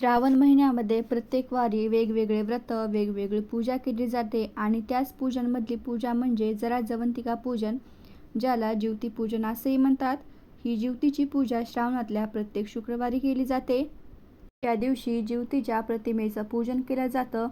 श्रावण महिन्यामध्ये प्रत्येक वारी वेगवेगळे व्रत वेगवेगळी पूजा केली जाते आणि त्याच पूजनमधली पूजा म्हणजे जरा जवंतिका पूजन ज्याला ज्योती पूजन असेही म्हणतात. ही ज्योतीची पूजा श्रावणातल्या प्रत्येक शुक्रवारी केली जाते. त्या दिवशी ज्योतीच्या प्रतिमेचं पूजन केलं जातं.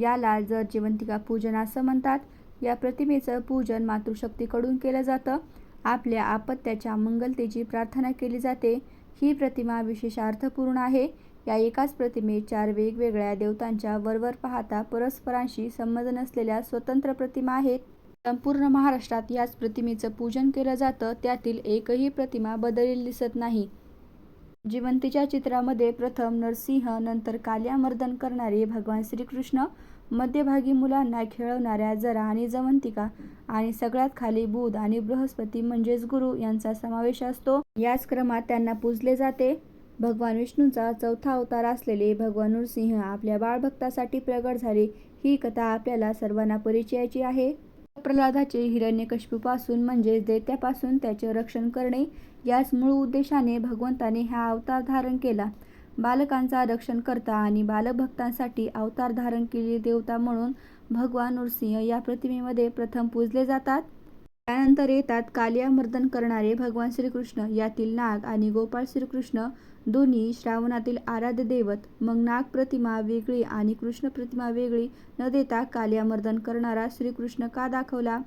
याला जर जिवंतिका पूजन असं म्हणतात या प्रतिमेचं पूजन मातृशक्तीकडून केलं जातं. आपल्या आपत्याच्या मंगलतेची प्रार्थना केली जाते. ही प्रतिमा विशेष अर्थपूर्ण आहे. या एकाच प्रतिमेत चार वेगवेगळ्या देवतांच्या वरवर पाहता परस्परांशी संबंध नसलेल्या स्वतंत्र प्रतिमा आहेत. संपूर्ण महाराष्ट्रात याच प्रतिमेचं पूजन केलं जातं. त्यातील एकही प्रतिमा बदललेली दिसत नाही. जिवंतीच्या चित्रामध्ये प्रथम नरसिंह नंतर काल्या मर्दन करणारे भगवान श्रीकृष्ण मध्यभागी मुलांना खेळवणाऱ्या जरा आणि जवंतिका आणि सगळ्यात खाली बुध आणि बृहस्पती म्हणजेच गुरु यांचा समावेश असतो. याच क्रमात त्यांना पूजले जाते. भगवान विष्णूंचा चौथा अवतार असलेले भगवान नृसिंह आपल्या बाळभक्तासाठी प्रगट झाले. ही कथा आपल्याला सर्वांना परिचयाची आहे. प्रल्हादाचे हिरण्यकश्यपूपासून म्हणजेच दैत्यापासून त्याचे रक्षण करणे याच मूळ उद्देशाने भगवंताने हा अवतार धारण केला. बालकांचा रक्षण करता आणि बालभक्तांसाठी अवतार धारण केलेली देवता म्हणून भगवान नृसिंह या प्रतिमेमध्ये प्रथम पूजले जातात. त्यानंतर येतात कालियामर्दन करणारे भगवान श्रीकृष्ण यातील नाग आणि गोपाळ श्रीकृष्ण. दोन्ही श्रावणातील आराध्य दैवत. मग नाग प्रतिमा वेगळी आणि कृष्ण प्रतिमा वेगळी न देता कालियामर्दन करणारा श्रीकृष्ण का दाखवला?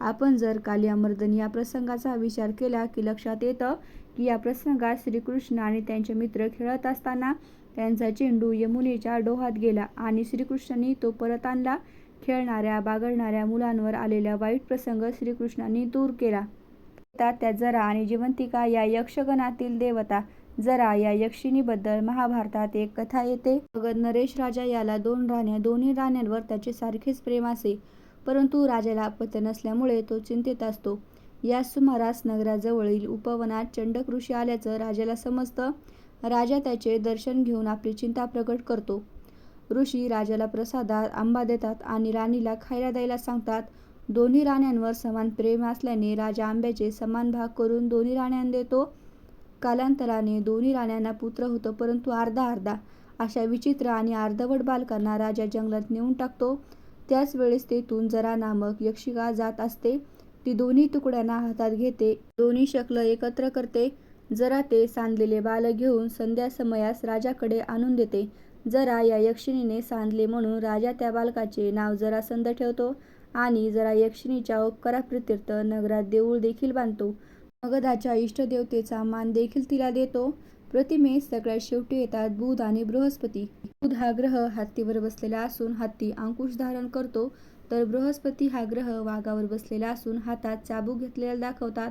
आपण जर कालियामर्दन या प्रसंगाचा विचार केला की लक्षात येतं की या प्रसंगात श्रीकृष्ण आणि त्यांचे मित्र खेळत असताना त्यांचा चेंडू यमुनेच्या डोहात गेला आणि श्रीकृष्णांनी तो परत आणला. खेळणाऱ्या बागडणाऱ्या मुलांवर आलेला वाईट प्रसंग श्रीकृष्णांनी दूर केला. त्या जरा आणि जिवंतिका या यक्षगणातील देवता. जरा या यक्षिणीबद्दल महाभारतात एक कथा येते. मग नरेश राजा याला दोन राण्या दोन्ही राण्यांवर त्याचे सारखेच प्रेम असे. परंतु राजाला अपत्य नसल्यामुळे तो चिंतेत असतो. या सुमारास नगराजवळील उपवनात चंडक ऋषी आल्याचं राजाला समजतं. राजा त्याचे दर्शन घेऊन आपली चिंता प्रकट करतो. ऋषी राजाला प्रसादात आंबा देतात आणि राणीला खायला द्यायला सांगतात. दोन्ही राण्यांवर समान प्रेम असल्याने राजा आंब्याचे समान भाग करून दोन्ही राण्यांना देतो. कालांतराने दोन्ही राण्यांना पुत्र होतो परंतु अर्धा अर्धा. अशा विचित्र आणि अर्धवट बालकांना राजा जंगलात नेऊन टाकतो. त्याच वेळेस तेथून जरा नामक यक्षिका जात असते. ती दोन्ही तुकड्यांना हातात घेते. दोन्ही शकल एकत्र करते. जरा ते सांधलेले बाल घेऊन संध्या समयास राजाकडे आणून देते. जरा या यक्षिणीने सांधले म्हणून राजा त्या बालकाचे नाव जरासंध ठेवतो आणि जरा यक्षिणीच्या उपकाराप्रित्यर्थ नगरात देऊळ देखील बांधतो. मगधाच्या इष्टदेवतेचा मान देखील तिला देतो. प्रतिमे सगळ्यात शेवटी येतात बुध आणि बृहस्पती. बुध हा ग्रह हत्तीवर बसलेला असून हत्ती अंकुश धारण करतो. तर बृहस्पती हा ग्रह वाघावर बसलेला असून हातात चाबूक घेतलेला दाखवतात.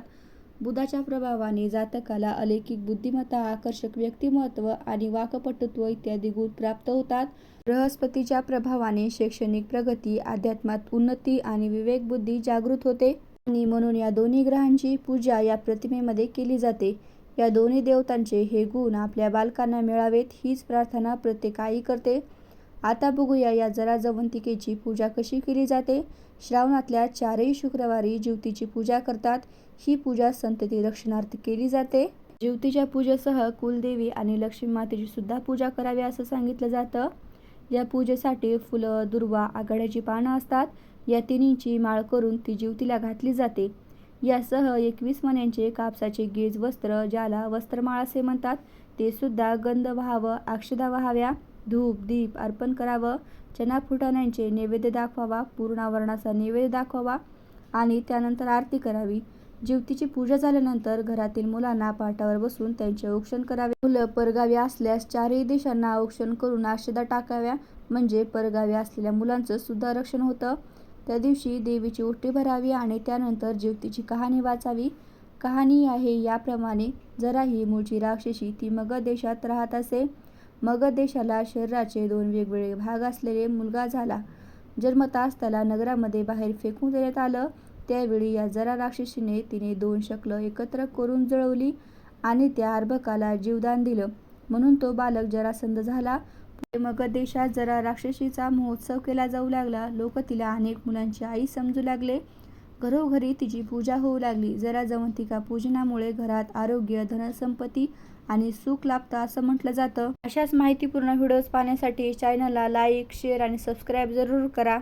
बुधाच्या प्रभावाने जातकाला अलौकिक बुद्धिमत्ता आकर्षक व्यक्तिमत्व आणि वाकपटुत्व इत्यादी गुण प्राप्त होतात. बृहस्पतीच्या प्रभावाने शैक्षणिक प्रगती अध्यात्मात उन्नती आणि विवेक बुद्धी जागृत होते. आणि म्हणून या दोन्ही ग्रहांची पूजा या प्रतिमेमध्ये केली जाते. या दोन्ही देवतांचे हे गुण आपल्या बालकांना मिळावेत हीच प्रार्थना प्रत्येक आई करते. आता बघूया या जरा जवंतिकेची पूजा कशी केली जाते. श्रावणातल्या चारही शुक्रवारी ज्योतीची पूजा करतात. ही पूजा संतती रक्षणार्थ केली जाते. ज्योतीच्या पूजेसह कुलदेवी आणि लक्ष्मी मातेची सुद्धा पूजा करावी असं सांगितलं जातं. या पूजेसाठी फुलं दुर्वा आघाड्याची पानं असतात. या तिन्हींची माळ करून ती ज्योतीला घातली जाते. यासह एकवीस मण्यांचे कापसाचे गेज वस्त्र ज्याला वस्त्रमाळ असे म्हणतात ते सुद्धा गंध व्हावं अक्षदा व्हाव्या. धूप दीप अर्पण करावं. चना फुटाण्यांचे नैवेद्य दाखवावा. पूर्णावरणाचा नैवेद्य दाखवावा आणि त्यानंतर आरती करावी. जीवतीची पूजा झाल्यानंतर घरातील मुलांना पाटावर बसून त्यांचे औक्षण करावे. मुलं परगावी असल्यास चारही दिशांना औक्षण करून अक्षदा टाकाव्या. म्हणजे परगावी असलेल्या मुलांचं सुद्धा रक्षण होतं. त्या दिवशी देवीची ओटी भरावी आणि त्यानंतर जीवतीची कहाणी वाचावी. कहाणी आहे याप्रमाणे जरा ही मूळची राक्षसी ती मग देशात राहत असे. मगध देशाला शरीराचे दोन वेगवेगळे भाग असलेले मुलगा झाला. जन्मताच त्याला नगरामध्ये बाहेर फेकून देण्यात आलं. त्यावेळी या जरा राक्षसीने तिने दोन शकलं एकत्र करून जळवली आणि त्या अर्भकाला जीवदान दिलं. म्हणून तो बालक जरासंध झाला. मगध देशात जरा राक्षसीचा महोत्सव केला जाऊ लागला. लोक तिला अनेक मुलांची आई समजू लागले. घरोघरी तिची पूजा होऊ लागली. जरा जवंतिका पूजनामुळे घरात आरोग्य धनसंपत्ती आणि सुख लाभतं असं म्हटलं जातं. अशाच माहितीपूर्ण व्हिडिओज पाहण्यासाठी चॅनलला लाईक शेअर आणि सबस्क्राईब जरूर करा.